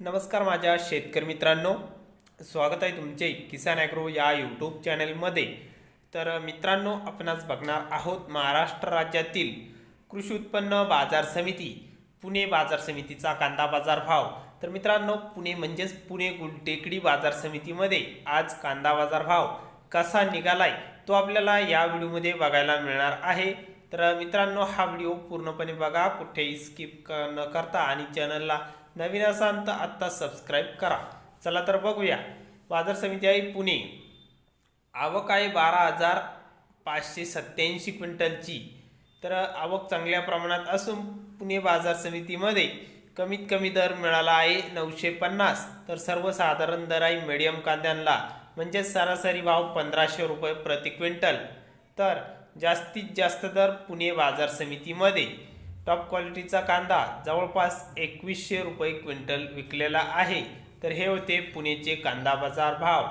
नमस्कार माझ्या शेतकरी मित्रांनो. स्वागत आहे तुमचे किसान ॲग्रो या यूट्यूब चॅनलमध्ये. तर मित्रांनो आपणास बघणार आहोत महाराष्ट्र राज्यातील कृषी उत्पन्न बाजार समिती पुणे बाजार समितीचा कांदा बाजार भाव तर मित्रांनो पुणे म्हणजेच पुणे गुलटेकडी बाजार समितीमध्ये आज कांदा बाजार भाव कसा निघालाय तो आपल्याला या व्हिडिओमध्ये बघायला मिळणार आहे. तर मित्रांनो हा व्हिडिओ पूर्णपणे बघा कुठेही स्किप न करता आणि चॅनलला नवीन असाल तर आत्ता सबस्क्राईब करा. चला तर बघूया. बाजार समिती आहे पुणे. आवक आहे बारा हजार पाचशे सत्याऐंशी क्विंटलची. तर आवक चांगल्या प्रमाणात असून पुणे बाजार समितीमध्ये कमीत कमी दर मिळाला आहे नऊशे पन्नास. तर सर्वसाधारण दर आहे मिडियम कांद्यांना. म्हणजेच सरासरी भाव पंधराशे रुपये प्रति क्विंटल. तर जास्तीत जास्त दर पुणे बाजार समितीमध्ये. टॉप क्वालिटीचा कांदा जवळपास एकवीसशे रुपये क्विंटल विकलेला आहे. तर हे होते पुणेचे कांदा बाजार भाव.